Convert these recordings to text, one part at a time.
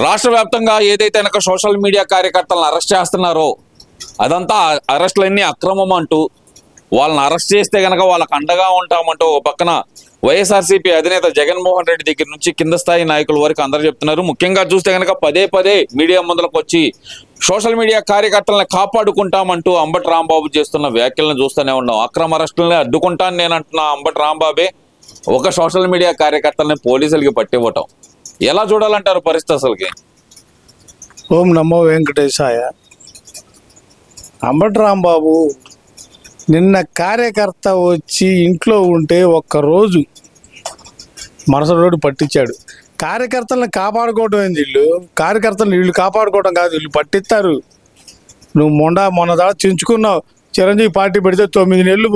రాష్ట్ర వ్యాప్తంగా ఏదైతే కనుక సోషల్ మీడియా కార్యకర్తలను అరెస్ట్ చేస్తున్నారో అదంతా అరెస్టులన్నీ అక్రమం అంటూ వాళ్ళని అరెస్ట్ చేస్తే గనక వాళ్ళకి అండగా ఉంటామంటూ ఒక పక్కన వైఎస్ఆర్సీపీ అధినేత జగన్మోహన్ రెడ్డి దగ్గర నుంచి కింద స్థాయి నాయకుల వరకు అందరూ చెప్తున్నారు. ముఖ్యంగా చూస్తే కనుక పదే పదే మీడియా ముందులకు వచ్చి సోషల్ మీడియా కార్యకర్తలను కాపాడుకుంటామంటూ అంబటి రాంబాబు చేస్తున్న వ్యాఖ్యలను చూస్తూనే ఉన్నాం. అక్రమ అరెస్టులని అడ్డుకుంటాను నేను అంటున్న అంబటి రాంబాబే ఒక సోషల్ మీడియా కార్యకర్తలని పోలీసులకి పట్టివ్వటం. ఎలా చూడాలంటారు పరిస్థితి అసలుకి? ఓం నమో వెంకటేశాయ. అంబటి రాంబాబు నిన్న కార్యకర్త వచ్చి ఇంట్లో ఉంటే ఒక్కరోజు మరుసటి రోడ్డు పట్టించాడు. కార్యకర్తలను కాపాడుకోవడం ఏంది వీళ్ళు? కార్యకర్తలను వీళ్ళు కాపాడుకోవడం కాదు వీళ్ళు పట్టిస్తారు. నువ్వు మొండ మొన్న దాకా చించుకున్నావు. చిరంజీవి పార్టీ పెడితే తొమ్మిది నెలలు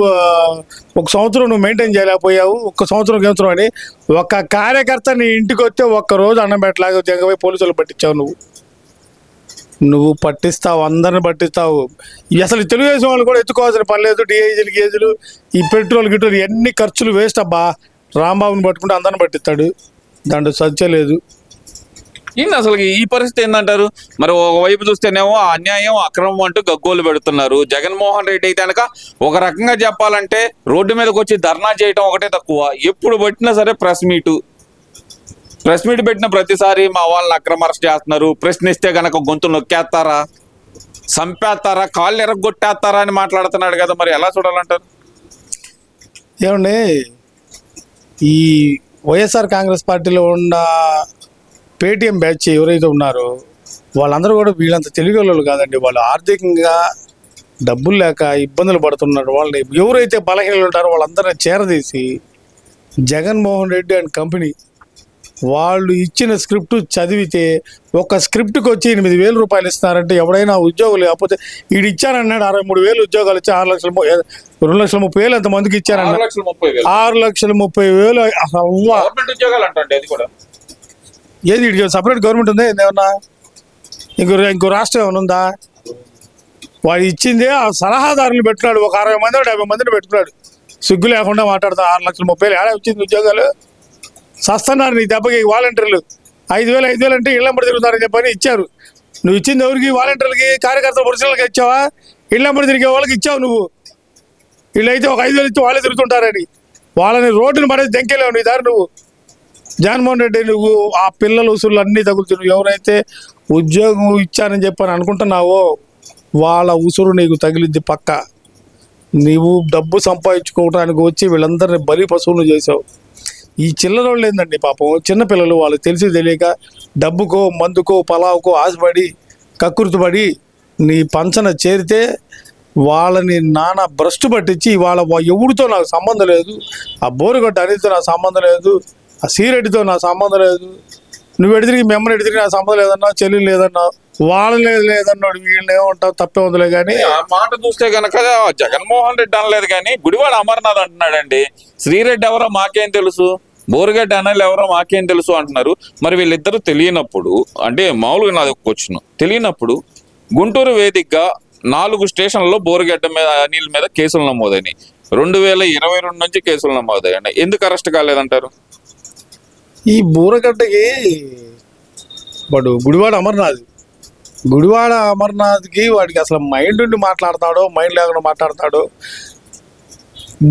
ఒక సంవత్సరం నువ్వు మెయింటైన్ చేయలేకపోయావు ఒక్క సంవత్సరం సంవత్సరం అని ఒక కార్యకర్త నీ ఇంటికి వస్తే ఒక్క రోజు అన్నం పెట్టలాగా జగపోయి పోలీసులు పట్టించావు నువ్వు. నువ్వు పట్టిస్తావు అందరిని పట్టిస్తావు. ఈ అసలు తెలుగుదేశం వాళ్ళు కూడా ఎత్తుకోవాల్సిన పని లేదు డిఐజీలు గేజీలు ఈ పెట్రోల్ గిట్రోల్ ఎన్ని ఖర్చులు వేస్ట్ అబ్బా. రాంబాబుని పట్టుకుంటే అందరిని పట్టిస్తాడు. దాంట్లో సత్య లేదు. ఏంది అసలు ఈ పరిస్థితి ఏందంటారు? మరి ఒకవైపు చూస్తేనేమో అన్యాయం అక్రమం అంటూ గగ్గోలు పెడుతున్నారు. జగన్మోహన్ రెడ్డి అయితే కనుక ఒక రకంగా చెప్పాలంటే రోడ్డు మీదకి వచ్చి ధర్నా చేయటం ఒకటే తక్కువ. ఎప్పుడు పెట్టినా సరే ప్రెస్ మీటు. ప్రెస్ మీట్ పెట్టిన ప్రతిసారి మా వాళ్ళని అక్రమ అరెస్ట్ చేస్తున్నారు. ప్రశ్నిస్తే గనక గొంతు నొక్కేస్తారా? సంపేస్తారా కాళ్ళు ఎరగొట్టేస్తారా అని మాట్లాడుతున్నాడు కదా మరి ఎలా చూడాలంటారు? ఏమండి ఈ వైఎస్ఆర్ కాంగ్రెస్ పార్టీలో ఉన్న పేటిఎం బ్యాచ్ ఎవరైతే ఉన్నారో వాళ్ళందరూ కూడా వీళ్ళంత తెలుగు వాళ్ళు కాదండి. వాళ్ళు ఆర్థికంగా డబ్బులు లేక ఇబ్బందులు పడుతున్నారు. వాళ్ళని ఎవరైతే బలహీనలు ఉంటారో వాళ్ళందరినీ చేరదీసి జగన్మోహన్ రెడ్డి అండ్ కంపెనీ వాళ్ళు ఇచ్చిన స్క్రిప్ట్ చదివితే ఒక స్క్రిప్ట్కి వచ్చి ఎనిమిది వేల రూపాయలు ఇస్తున్నారంటే ఎవడైనా ఉద్యోగులు లేకపోతే వీడు ఇచ్చారన్నాడు అరవై మూడు వేలు ఉద్యోగాలు ఇచ్చి ఆరు లక్షల రెండు లక్షల ముప్పై వేలు ఎంతమందికి ఇచ్చారన్న లక్షల ముప్పై వేలు. ఆరు లక్షల ముప్పై వేలు అవ్వ గవర్నమెంట్ ఉద్యోగాలు అంటే అది కూడా ఏది వీడికి సపరేట్ గవర్నమెంట్ ఉందా ఏమన్నా? ఇంకో ఇంకో రాష్ట్రం ఏమైనా ఉందా? వాడు ఇచ్చిందే ఆ సలహాదారులు పెట్టినాడు ఒక అరవై మంది డెబ్బై మందిని పెట్టుకున్నాడు. సిగ్గు లేకుండా మాట్లాడతా. ఆరు లక్షల ముప్పై వేలు. ఏడా వచ్చింది ఉద్యోగాలు? సస్తున్నారు నీ దెబ్బకి వాలంటీర్లు. ఐదు వేలు ఐదు వేలు అంటే ఇళ్ళంబడి తిరుగుతారని చెప్పని ఇచ్చారు. నువ్వు ఇచ్చింది ఎవరికి? వాలంటీర్లకి కార్యకర్తల పురుషులకి ఇచ్చావా? ఇళ్ళంబడి తిరిగే వాళ్ళకి ఇచ్చావు నువ్వు. వీళ్ళైతే ఒక ఐదు వేలు ఇచ్చి వాళ్ళే తిరుగుతుంటారని. వాళ్ళని రోడ్డును పడేసి దెంకేలేవు నీ దారి నువ్వు. జగన్మోహన్ రెడ్డి నువ్వు ఆ పిల్లలు ఉసులు అన్నీ తగులుతున్నావు. ఎవరైతే ఉద్యోగం ఇచ్చానని చెప్పని అనుకుంటున్నావో వాళ్ళ ఉసురు నీకు తగిలింది పక్క. నీవు డబ్బు సంపాదించుకోవడానికి వచ్చి వీళ్ళందరినీ బలి పశువులు చేసావు ఈ చిల్లర వాళ్ళు ఏందండి పాపం? చిన్నపిల్లలు వాళ్ళు తెలిసి తెలియక డబ్బుకో మందుకో పలావుకో ఆశపడి కక్కుర్తిపడి నీ పంచన చేరితే వాళ్ళని నానా భ్రష్టు పట్టించి వాళ్ళ ఎవరితో నాకు సంబంధం లేదు. ఆ బోరుగడ్డ అనితో నాకు సంబంధం లేదు. ఆ సీరెడ్డితో నా సంబంధం లేదు. నువ్వు ఎడితిరిగి మిమ్మల్ని ఎడితిరిగి నా సంబంధం లేదన్నా చెల్లి లేదన్నా వాళ్ళని లేదు లేదన్నాడు వీళ్ళని ఏమంటావు తప్పే ఉందిలే కానీ ఆ మాట చూస్తే కనుక జగన్మోహన్ రెడ్డి అనలేదు కానీ గుడివాడ అమర్నాథ్ అంటున్నాడండి. శ్రీరెడ్డి ఎవరో మాకేం తెలుసు? బోరుగడ్డ అన్నలు ఎవరో మాకేం తెలుసు అంటున్నారు. మరి వీళ్ళిద్దరూ తెలియనప్పుడు అంటే మామూలుగా నాది ఒక క్వశ్చన్ తెలియనప్పుడు గుంటూరు వేదికగా నాలుగు స్టేషన్లలో బోరుగడ్డ మీద అనిల్ మీద కేసులు నమోదైనాయి. రెండు వేల ఇరవై రెండు నుంచి కేసులు నమోదయ్యాయి ఎందుకు అరెస్ట్ కాలేదంటారు? ఈ బూరగడ్డకి వాడు గుడివాడ అమర్నాథ్. గుడివాడ అమర్నాథ్కి వాడికి అసలు మైండ్ ఉండి మాట్లాడతాడో మైండ్ లేకుండా మాట్లాడతాడో.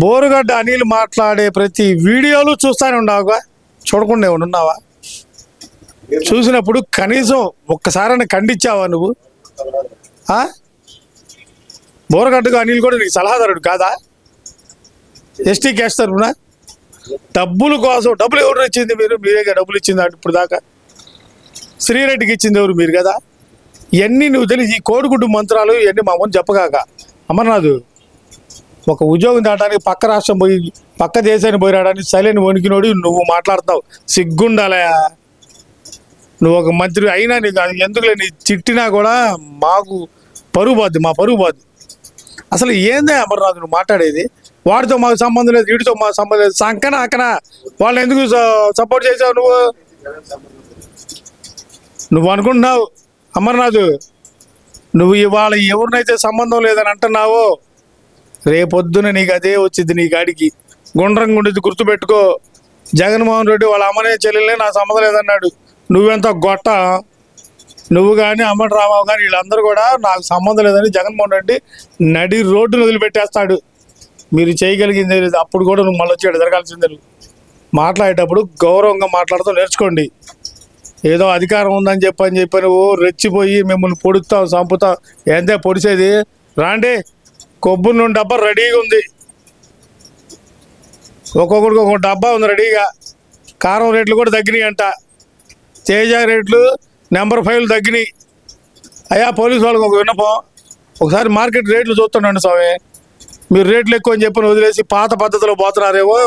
బోరుగడ్డ అనిల్ మాట్లాడే ప్రతి వీడియోలు చూస్తానే ఉండవుగా చూడకుండా ఏమైనా ఉన్నావా? చూసినప్పుడు కనీసం ఒక్కసారైనా ఖండించావా నువ్వు? బోరగడ్డకు అనిల్ కూడా నీకు సలహాదారుడు కాదా? ఎస్టీ క్యాష్ తరఫున డబ్బుల కోసం డబ్బులు ఎవరు ఇచ్చింది మీరు? మీరేగా డబ్బులు ఇచ్చింది ఇప్పుడు దాకా. శ్రీరెడ్డికి ఇచ్చింది ఎవరు? మీరు కదా. ఇవన్నీ నువ్వు తెలిసి ఈ కోడిగుడ్డు మంత్రాలు ఇవన్నీ మా చెప్పగాక. అమర్నాథ్ ఒక ఉద్యోగం దాటానికి పక్క రాష్ట్రం పోయి పక్క దేశానికి పోయి రావడానికి సైలెంట్ వణికినోడు నువ్వు మాట్లాడతావు సిగ్గుండాలయా నువ్వు ఒక మంత్రి అయినా నీకు ఎందుకులే నీ తిట్టినా కూడా మాకు పరువు పోద్ది మా పరువు పోద్ది అసలు ఏందే అమర్నాథ్ నువ్వు మాట్లాడేది? వాడితో మాకు సంబంధం లేదు వీడితో మాకు సంబంధం లేదు. సంకన అక్కన వాళ్ళని ఎందుకు సపోర్ట్ చేసావు నువ్వు? నువ్వు అనుకుంటున్నావు అమర్నాథ్ నువ్వు ఇవాళ ఎవరినైతే సంబంధం లేదని అంటున్నావో రేపొద్దున నీకు అదే వచ్చింది నీ గాడికి. గుండ్రం గుండెది గుర్తుపెట్టుకో. జగన్మోహన్ రెడ్డి వాళ్ళ అమ్మనే చెల్లెలే నా సంబంధం లేదన్నాడు. నువ్వెంత గొట్ట? నువ్వు కానీ అమ్మటి రామావు కానీ వీళ్ళందరూ కూడా నాకు సంబంధం లేదని జగన్మోహన్ రెడ్డి నడి రోడ్డును వదిలిపెట్టేస్తాడు. మీరు చేయగలిగింది లేదు అప్పుడు కూడా నువ్వు మళ్ళీ వచ్చాడు జరగాల్సిందే మాట్లాడేటప్పుడు గౌరవంగా మాట్లాడుతూ నేర్చుకోండి. ఏదో అధికారం ఉందని చెప్పని చెప్పి నువ్వు రెచ్చిపోయి మిమ్మల్ని పొడుస్తావు చంపుతాం. ఏందే పొడిచేది? రాండి. కొబ్బరి నుండి డబ్బా రెడీగా ఉంది. ఒక్కొక్కడికి ఒక్కొక్క డబ్బా ఉంది రెడీగా. కారం రేట్లు కూడా తగ్గినాయి అంట. తేజ రేట్లు నెంబర్ ఫైవ్లు తగ్గినాయి. అయ్యా పోలీసు వాళ్ళకి ఒక విన్నపం. ఒకసారి మార్కెట్ రేట్లు చూస్తుండండి స్వామి. మీరు రేట్లు ఎక్కువ అని చెప్పని వదిలేసి పాత పద్ధతిలో పోతున్నారేమో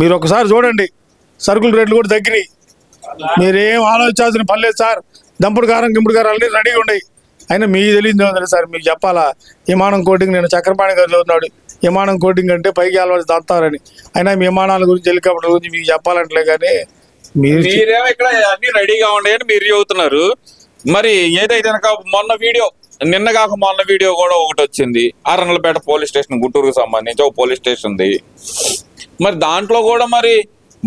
మీరు ఒకసారి చూడండి. సరుకుల రేట్లు కూడా తగ్గినాయి. మీరేం ఆలోచించాల్సిన పర్లేదు సార్. దంపుడు కారం గింపుడు కారం అన్నీ రెడీగా ఉన్నాయి. అయినా మీకు తెలియదు సార్ మీకు చెప్పాలా? విమానం కోటింగ్ నేను చక్రపాణి గారు చదువుతున్నాడు. విమానం కోటింగ్ అంటే పైకి వెళ్ళవలసి దాస్తారని అయినా మీ విమానాల గురించి హెలికాప్టర్ గురించి మీకు చెప్పాలంటలే కానీ మీరు మీరేమో ఇక్కడ అన్ని రెడీగా ఉన్నాయని మీరు చెబుతున్నారు. మరి ఏదైతే మొన్న వీడియో నిన్న కాక మొన్న వీడియో కూడా ఒకటి వచ్చింది. ఆరణలపేట పోలీస్ స్టేషన్ గుంటూరుకు సంబంధించి ఒక పోలీస్ స్టేషన్ ఉంది. మరి దాంట్లో కూడా మరి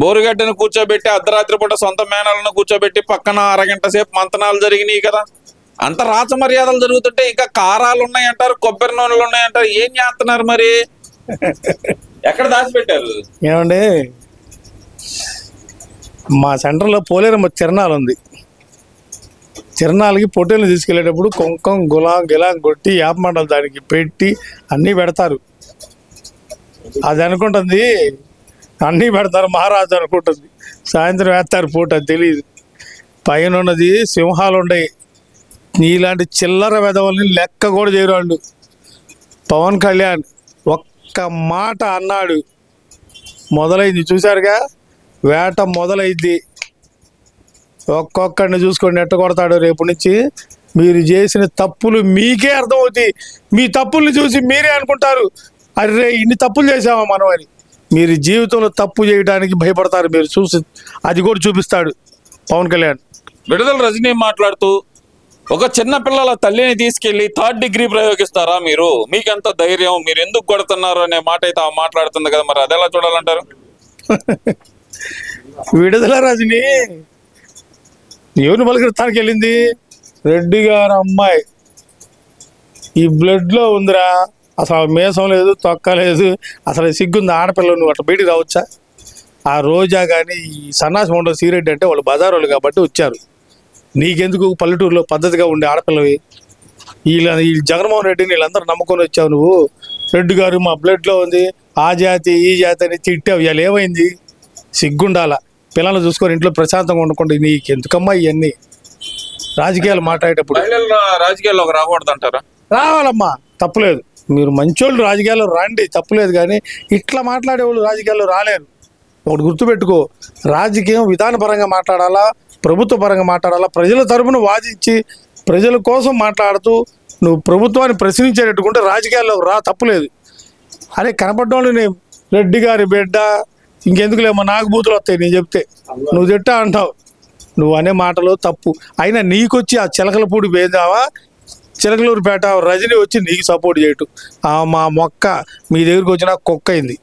బోరుగడ్డను కూర్చోబెట్టి అర్ధరాత్రి పూట సొంత మేనలను కూర్చోబెట్టి పక్కన అరగంట సేపు మంతనాలు జరిగినాయి కదా. అంత రాచ మర్యాదలు జరుగుతుంటే ఇంకా కారాలు ఉన్నాయంటారు కొబ్బరి నూనెలు ఉన్నాయంటారు ఏం చేస్తున్నారు మరి? ఎక్కడ దాచిపెట్టారు? ఏమండి? మా సెంటర్లో పోలేరమ్మ తిరణాలు ఉంది. తిరణాలకి పొట్టేలు తీసుకెళ్ళేటప్పుడు కుంకం గులాం గిలాం కొట్టి యాపమండలు దానికి పెట్టి అన్నీ పెడతారు. అది అనుకుంటుంది. అన్నీ పెడతారు. మహారాజు అనుకుంటుంది. సాయంత్రం వేస్తారు పూట అది తెలియదు పైన ఉన్నది సింహాలు ఉండయి నీలాంటి చిల్లర వెధవల్ని లెక్క కూడా చేయరు వాళ్ళు. పవన్ కళ్యాణ్ ఒక్క మాట అన్నాడు. మొదలైంది. చూశారుగా? వేట మొదలైంది. ఒక్కొక్కడిని చూసుకోండి ఎట్ట కొడతాడు రేపు నుంచి. మీరు చేసిన తప్పులు మీకే అర్థమవుతాయి. మీ తప్పుల్ని చూసి మీరే అనుకుంటారు. అరే ఇన్ని తప్పులు చేసామా మనం అని. మీరు జీవితంలో తప్పు చేయడానికి భయపడతారు. మీరు చూసి అది కూడా చూపిస్తాడు పవన్ కళ్యాణ్. విడుదల రజనీ మాట్లాడుతూ ఒక చిన్న పిల్లల తల్లిని తీసుకెళ్ళి థర్డ్ డిగ్రీ ప్రయోగిస్తారా మీరు? మీకెంత ధైర్యం? మీరు ఎందుకు కొడుతున్నారు అనే మాట అయితే ఆ మాట్లాడుతుంది కదా మరి. అదెలా చూడాలంటారు? విడుదల రజని ఎవరిని పలకరిస్తానికి వెళ్ళింది? రెడ్డి గారు అమ్మాయి. ఈ బ్లడ్లో ఉందిరా. అసలు మేసం లేదు తొక్క లేదు. అసలు సిగ్గుంది ఆడపిల్ల నువ్వు అట్లా బయటికి రావచ్చా? ఆ రోజా కానీ ఈ సన్నాసి ఉండవు సీరెడ్డి అంటే వాళ్ళు బజార్ వాళ్ళు కాబట్టి వచ్చారు. నీకెందుకు పల్లెటూరులో పద్ధతిగా ఉండే ఆడపిల్లవి? వీళ్ళ ఈ జగన్మోహన్ రెడ్డిని వీళ్ళందరూ నమ్ముకొని వచ్చావు నువ్వు. రెడ్డి గారు మా బ్లడ్లో ఉంది. ఆ జాతి ఈ జాతి అని తిట్టావు. ఇవాళ ఏమైంది? సిగ్గుండాల? పిల్లలు చూసుకొని ఇంట్లో ప్రశాంతంగా ఉండకుండా నీకు ఎందుకమ్మా ఇవన్నీ? రాజకీయాలు మాట్లాడేటప్పుడు. రాజకీయాల్లో ఒక రాకూడదు అంటారా రావాలమ్మా తప్పులేదు. మీరు మంచోళ్ళు రాజకీయాల్లో రండి తప్పులేదు కానీ ఇట్లా మాట్లాడేవాళ్ళు రాజకీయాల్లో రాలేరు. ఒకటి గుర్తుపెట్టుకో రాజకీయం విధానపరంగా మాట్లాడాలా ప్రభుత్వ పరంగా మాట్లాడాలా ప్రజల తరపున వాదించి ప్రజల కోసం మాట్లాడుతూ నువ్వు ప్రభుత్వాన్ని ప్రశ్నించేటట్టుకుంటే రాజకీయాల్లో రా తప్పులేదు. అరే కనపడ్డోళ్ళని రెడ్డి గారి బిడ్డ ఇంకెందుకులేమో నాకు బూతులు వస్తాయి నేను చెప్తే. నువ్వు తిట్టా అంటావు. నువ్వు అనే మాటలు తప్పు. అయినా నీకొచ్చి ఆ చిలకలపూడి వేదావా చిలకలూరుపేట రజని వచ్చి నీకు సపోర్ట్ చేయటం. మా మొక్క మీ దగ్గరికి వచ్చిన కుక్క అయింది.